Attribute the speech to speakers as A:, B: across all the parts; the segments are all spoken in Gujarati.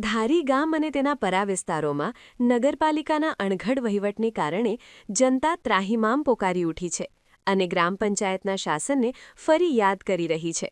A: ધારી ગામ અને તેના પરા વિસ્તારોમાં નગરપાલિકાના અણઘડ વહીવટને કારણે જનતા ત્રાહિમામ પોકારી ઉઠી છે અને ગ્રામ પંચાયતના શાસનને ફરી યાદ કરી રહી છે.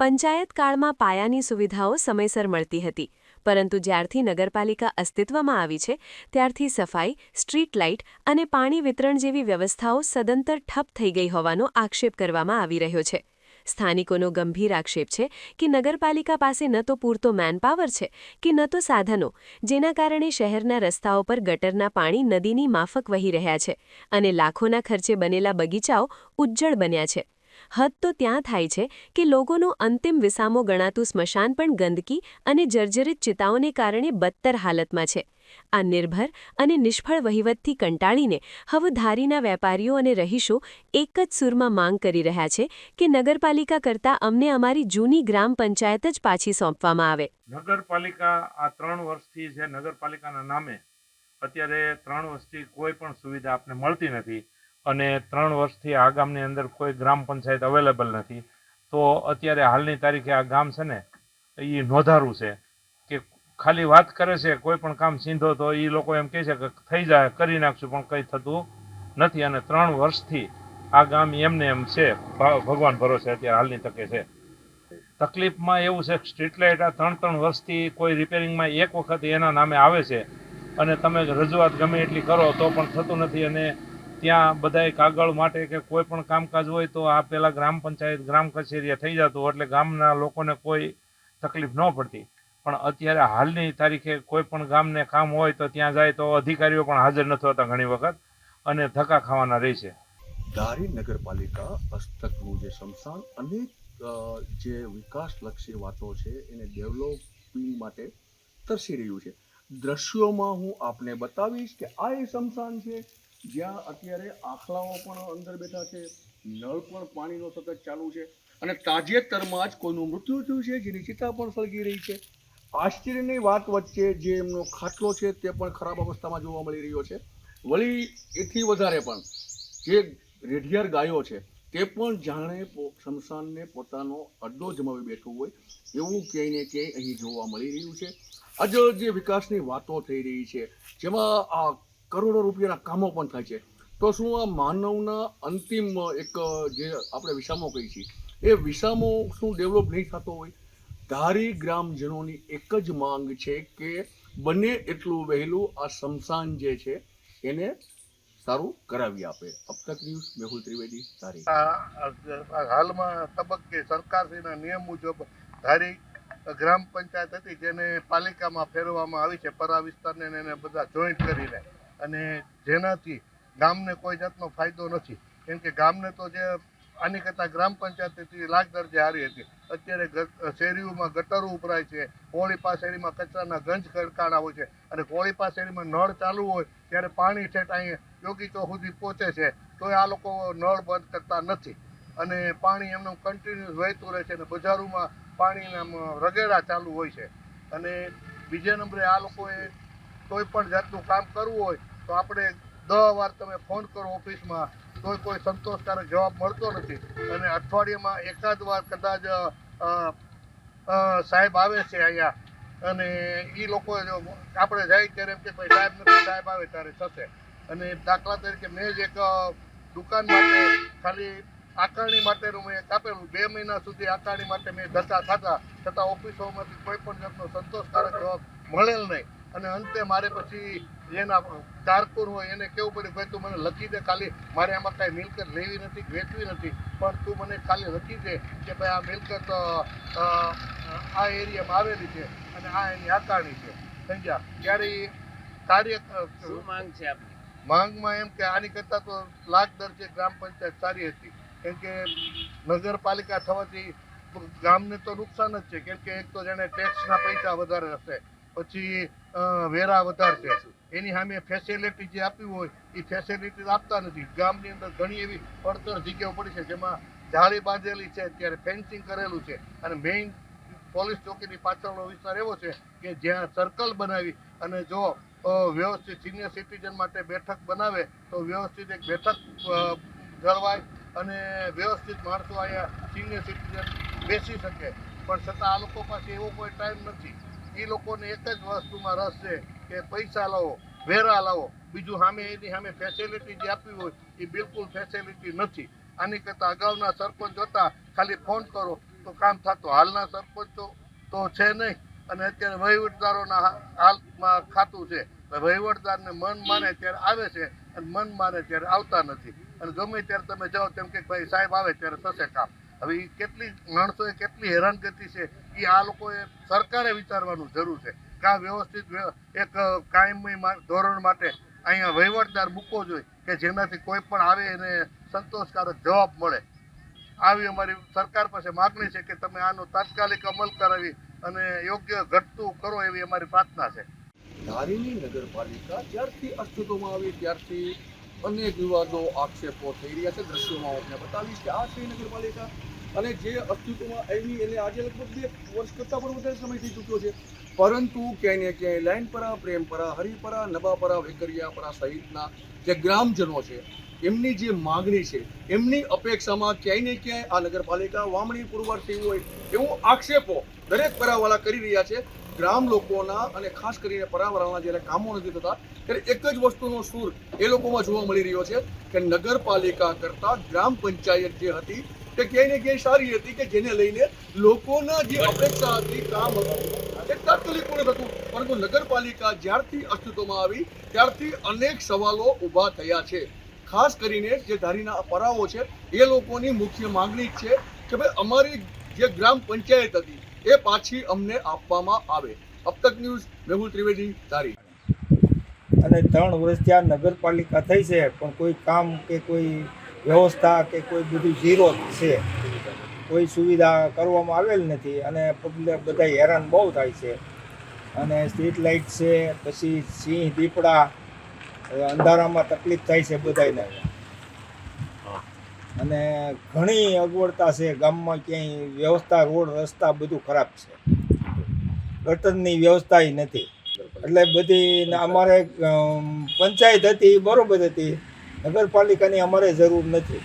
A: પંચાયત કાળમાં પાયાની સુવિધાઓ સમયસર મળતી હતી, પરંતુ જ્યારથી નગરપાલિકા અસ્તિત્વમાં આવી છે, ત્યારથી સફાઈ, સ્ટ્રીટ લાઇટ અને પાણી વિતરણ જેવી વ્યવસ્થાઓ સદંતર ઠપ થઈ ગઈ હોવાનો આક્ષેપ કરવામાં આવી રહ્યો છે. સ્થાનિકોનો ગંભીર આક્ષેપ છે કે નગરપાલિકા પાસે ન તો પૂરતો મેનપાવર છે કે ન તો સાધનો, જેના કારણે શહેરના રસ્તાઓ પર ગટરના પાણી નદીની માફક વહી રહ્યા છે અને લાખોના ખર્ચે બનેલા બગીચાઓ ઉજ્જળ બન્યા છે. હદ તો ત્યાં થાય છે કે લોકોનો અંતિમ વિસામો ગણાતું સ્મશાન પણ ગંદકી અને જર્જરિત ચિતાઓને કારણે બદતર હાલતમાં છે. આ નિર્ભર અને નિષ્ફળ વહીવટથી કંટાળીને હવે ધારીના વેપારીઓ અને રહીશો એક જ સૂરમાં માંગ કરી રહ્યા છે કે નગરપાલિકા કરતાં અમને અમારી જૂની ગ્રામ પંચાયત જ પાછી સોંપવામાં આવે.
B: નગરપાલિકા આ ત્રણ વર્ષથી જે નગરપાલિકાના નામે અત્યારે ત્રણ વર્ષથી કોઈ પણ સુવિધા આપને મળતી નથી. અને ત્રણ વર્ષથી આ ગામની અંદર કોઈ ગ્રામ પંચાયત અવેલેબલ નથી. તો અત્યારે હાલની તારીખે આ ગામ છે ને, એ નોંધારું છે કે ખાલી વાત કરે છે, કોઈ પણ કામ સીંધો તો એ લોકો એમ કહે છે કે થઈ જાય, કરી નાખશું, પણ કંઈ થતું નથી. અને ત્રણ વર્ષથી આ ગામ એમને એમ છે ભગવાન ભરોસે અત્યારે હાલની તકે છે. તકલીફમાં એવું છે સ્ટ્રીટ લાઇટ આ ત્રણ ત્રણ વર્ષથી કોઈ રિપેરિંગમાં એક વખત એના નામે આવે છે. અને તમે રજૂઆત ગમે એટલી કરો તો પણ થતું નથી અને ત્યાં બધાય કાગળ માટે કે કોઈ પણ કામકાજ હોય તો આ પહેલાં ગ્રામ પંચાયત, ગ્રામ કચેરીએ થઈ જતું એટલે ગામના લોકોને કોઈ તકલીફ ન પડતી. પણ અત્યારે હાલની તારીખે કોઈ પણ ગામને કામ હોય તો ત્યાં જાય તો અધિકારીઓ પણ હાજર નથી હોતા ઘણી વખત અને ધક્કા ખાવાના રહે છે.
C: ધારી નગરપાલિકા હસ્તકનું જે સ્મશાન અનેક જે વિકાસલક્ષી વાતો છે એને ડેવલપિંગ માટે તરસી રહ્યું છે. દ્રશ્યોમાં હું આપને બતાવીશ કે આ એ સ્મશાન છે જ્યાં અત્યારે આખલાઓ પણ અંદર બેઠા છે, નળ પણ પાણીનો સતત ચાલુ છે અને તાજેતરમાં જ કોઈનું મૃત્યુ થયું છે, જેની ચિતા પણ સળગી રહી છે. આશ્ચર્યની વાત વચ્ચે જે એમનો ખાટલો છે, તે પણ ખરાબ અવસ્થામાં જોવા મળી રહ્યો છે. વળી એથી વધારે પણ જે રેઢિયાર ગાયો છે, તે પણ જાણે શમશાનને પોતાનો અડ્ડો જમાવી બેઠું હોય, એવું ક્યાંય ને ક્યાંય અહીં જોવા મળી રહ્યું છે. આજે જે વિકાસની વાતો થઈ રહી છે, જેમાં આ કરોડો રૂપિયાના કામો પણ થાય છે. તો શું આ માનવના અંતિમ એક જે આપણે વિસામો કહીએ છીએ, એ વિસામો શું ડેવલપ નહીં થતો હોય? ધારી ગ્રામજનોની એક જ માંગ છે કે બને એટલું વહેલું આ શમશાન જે છે, એને સારું કરાવી આપે. અબ તક ન્યૂઝ મેહુલ ત્રિવેદી, ધારી.
D: હાલમાં તબક્કે સરકારશ્રીના નિયમ મુજબ ધારી ગ્રામ પંચાયત હતી, જેને પાલિકામાં ફેરવવામાં આવી છે, પરા વિસ્તારને એને બધા જોઈન્ટ કરીને. અને જેનાથી ગામને કોઈ જાતનો ફાયદો નથી. કેમ કે ગામને તો જે આની કરતાં ગ્રામ પંચાયતથી લાખ દરજે હારી હતી. અત્યારે શેરીઓમાં ગટરો ઉભરાય છે કોળીપા શેરીમાં કચરાના ગંજ ખડકાણા હોય છે અને કોળીપા શેરીમાં નળ ચાલુ હોય ત્યારે પાણી ઠેઠ અહીં યોગીચો સુધી પહોંચે છે, તોય આ લોકો નળ બંધ કરતા નથી. અને પાણી એમનું કન્ટિન્યુઅસ વહેતું રહે છે અને બજારોમાં પાણીના રગેડા ચાલુ હોય છે. અને બીજા નંબરે આ લોકોએ કોઈ પણ જાતનું કામ કરવું હોય તો આપણે દસ વાર તમે ફોન કરો ઓફિસમાં તો કોઈ સંતોષકારક જવાબ મળતો નથી. અને અઠવાડિયામાં એકાદ વાર કદાચ સાહેબ આવે છે અહીંયા. અને એ લોકો આપણે જાય ત્યારે એમ કે ભાઈ, સાહેબ નથી, સાહેબ આવે ત્યારે થશે. અને દાખલા તરીકે મેં જ એક દુકાન માટે ખાલી આકારણી માટેનું મેં કાપેલું બે મહિના સુધી આકારણી માટે મેં ધક્કા ખાધા. છતાં ઓફિસોમાંથી કોઈ પણ જાતનો સંતોષકારક જવાબ મળેલ નહીં. અને અંતે મારે પછી જેના કારકુન હોય એને કેવું પડ્યું ભાઈ તું મને લખી દે ખાલી. મારે આમાં કાંઈ મિલકત લેવી નથી વેચવી નથી. પણ તું મને ખાલી લખી દે કે ભાઈ આ મિલકત આ એરિયામાં આવેલી છે અને આ એની આકારણી છે. સમજ્યા? ત્યારે કાર્ય
E: શું માંગ છે આપની?
D: માંગમાં એમ કે આની કરતાં તો લાખ દરજે ગ્રામ પંચાયત સારી હતી. કેમ કે નગરપાલિકા થવાથી ગામને તો નુકસાન જ છે. કેમ કે એક તો જેને ટેક્સના પૈસા વધારે હશે. પછી વેરા વધારશે એની સામે ફેસિલિટી જે આપી હોય, એ ફેસિલિટી આપતા નથી. ગામની અંદર ઘણી એવી પડતર જગ્યાઓ પડી છે જેમાં જાળી બાંધેલી છે ત્યારે ફેન્સિંગ કરેલું છે. અને મેઇન પોલીસ ચોકીની પાછળનો વિસ્તાર એવો છે કે જ્યાં સર્કલ બનાવી અને જો વ્યવસ્થિત સિનિયર સિટીઝન માટે બેઠક બનાવે, તો વ્યવસ્થિત એક બેઠક જળવાય અને વ્યવસ્થિત માણસો અહીંયા સિનિયર સિટીઝન બેસી શકે. પણ છતાં આ લોકો પાસે એવો કોઈ ટાઈમ નથી. એ લોકોને એક જ વસ્તુમાં રસ છે કે પૈસા લાવો, વેરા લાવો. બીજું સામે એની સામે ફેસિલિટી જે આપવી હોય એ બિલકુલ ફેસિલિટી નથી. આની કરતાં અગાઉના સરપંચ હતા, ખાલી ફોન કરો તો કામ થતો. હાલના સરપંચો તો છે નહીં અને અત્યારે વહીવટદારોના હાલમાં ખાતું છે. વહીવટદારને મન માને ત્યારે આવે છે અને મન માને ત્યારે આવતા નથી. અને ગમે ત્યારે તમે જાઓ તેમ કે ભાઈ સાહેબ આવે ત્યારે થશે કામ. હવે એ કેટલી માણસોએ કેટલી હેરાનગતિ છે એ આ લોકોએ સરકારે વિચારવાનું જરૂર છે કે આ વ્યવસ્થિત એક કાયમી ધોરણ માટે અહીંયા વહીવટદાર મૂકવો જોઈએ કે જેનાથી કોઈ પણ આવે એને સંતોષકારક જવાબ મળે. આવી અમારી સરકાર પાસે માગણી છે કે તમે આનો તાત્કાલિક અમલ કરાવી અને યોગ્ય ઘટતું કરો એવી અમારી પ્રાર્થના છે.
C: ધારીની નગરપાલિકા જ્યારથી અસ્તિત્વમાં આવી ત્યારથી અનેક વિવાદો, આક્ષેપો થઈ રહ્યા છે. દ્રશ્યોમાં આપને બતાવીશ કે આ છે નગરપાલિકા. અને જે અસ્તિત્વમાં આવી એને આજે લગભગ બે વર્ષ કરતાં પણ વધારે સમય થઈ ચૂક્યો છે. પરંતુ ક્યાંય ને ક્યાંય લાઈનપરા, પ્રેમપરા, હરિપરા, નબાપરા, વેકરિયાપરા સહિતના જે ગ્રામજનો છે, એમની જે માગણી છે, એમની અપેક્ષામાં ક્યાંય ને ક્યાંય આ નગરપાલિકા વામણી પુરવાર થઈ હોય એવું આક્ષેપો દરેક પરાવાળા કરી રહ્યા છે. ગ્રામ લોકોના અને ખાસ કરીને પરાવરણના જ્યારે કામો નથી થતા, ત્યારે એક જ વસ્તુનો સૂર એ લોકોમાં જોવા મળી રહ્યો છે કે નગરપાલિકા કરતાં ગ્રામ પંચાયત જે હતી તે ક્યાંય ને ક્યાંય સારી હતી કે જેને લઈને લોકોના જે અપેક્ષા હતી કામ હતું, એ તાત્કાલિક પૂર્ણ હતું. પરંતુ નગરપાલિકા જ્યારથી અસ્તિત્વમાં આવી, ત્યારથી અનેક સવાલો ઊભા થયા છે. ખાસ કરીને જે ધારીના પરાઓ છે, એ લોકોની મુખ્ય માંગણી છે કે ભાઈ અમારી જે ગ્રામ પંચાયત હતી, એ પાછી અમને આપવામાં આવે. અબતક ન્યૂઝ, મેહુલ ત્રિવેદી, ધારી.
E: અને ત્રણ વર્ષ ત્યાં નગરપાલિકા થઈ છે, પણ કોઈ કામ કે કોઈ વ્યવસ્થા કે કોઈ બધું ઝીરો છે, કોઈ સુવિધા કરવામાં આવેલ નથી અને પબ્લિક બધા હેરાન બહુ થાય છે. અને સ્ટ્રીટ લાઇટ છે, પછી સિંહ, દીપડા અંધારામાં તકલીફ થાય છે બધાને અને ઘણી અગવડતા છે, ગામમાં ક્યાંય વ્યવસ્થા, રોડ, રસ્તા બધું ખરાબ છે. ગટરની વ્યવસ્થા નથી. એટલે બધી અમારે પંચાયત હતી, બરોબર હતી. નગરપાલિકાની અમારે જરૂર નથી.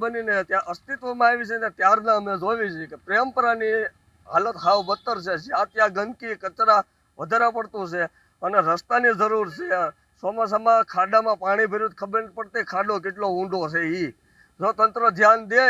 F: બનીને ત્યાં અસ્તિત્વમાં આવી છે ને ત્યારના અમે જોવી છે કે પ્રેમપરાની હાલત હાવ બદતર છે. જ્યાં ત્યાં ગંદકી, કચરા વધારે પડતું છે અને રસ્તાની જરૂર છે. ચોમાસામાં ખાડામાં પાણી ભર્યું ખબર પડતી ખાડો કેટલો ઊંડો છે એ જો તંત્ર ધ્યાન દે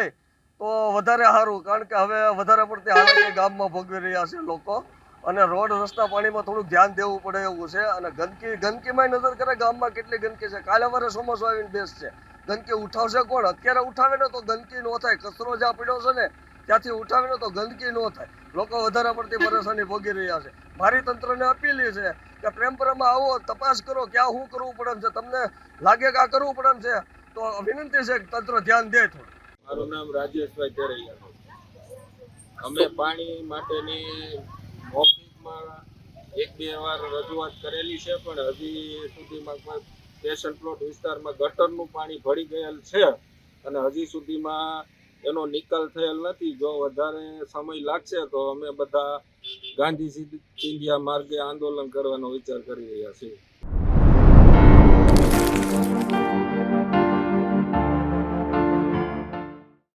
F: તો વધારે સારું. કારણ કે હવે વધારે પડતી હાલત ગામમાં ભોગવી રહ્યા છે લોકો. અને રોડ રસ્તા પાણીમાં થોડુંક ધ્યાન દેવું પડે એવું છે. અને ગંદકી ગંદકીમાં નજર કરે ગામમાં કેટલી ગંદકી છે. કાલે વારે ચોમાસું આવીને બેસશે ગંદકી ઉઠાવશે કોણ? અત્યારે ઉઠાવે ને તો ગંદકી ન થાય. કચરો જ્યાં પડ્યો છે ને, ત્યાંથી ઉઠાવે ને તો ગંદકી ન થાય. લોકો વધારે પડતી પરેશાની ભોગી રહ્યા છે. મારી તંત્રને અપીલ છે કે પ્રેમપરામાં આવો, તપાસ કરો ક્યાં શું કરવું પડે છે. તમને લાગે કે આ કરવું પડે છે? તો વિનંતી છે તંત્ર ધ્યાન દે થોડું.
G: મારું નામ રાજેશભાઈ અમે પાણી માટેની એક બે વાર રજૂઆત કરેલી છે, પણ હજી સુધીમાં પેશન પ્લોટ વિસ્તારમાં ગટરનું પાણી ભળી ગયેલ છે અને હજી સુધીમાં એનો નિકાલ થયેલ નથી. જો વધારે સમય લાગશે તો અમે બધા ગાંધીજી ઇન્ડિયા માર્ગે આંદોલન કરવાનો વિચાર કરી રહ્યા છીએ.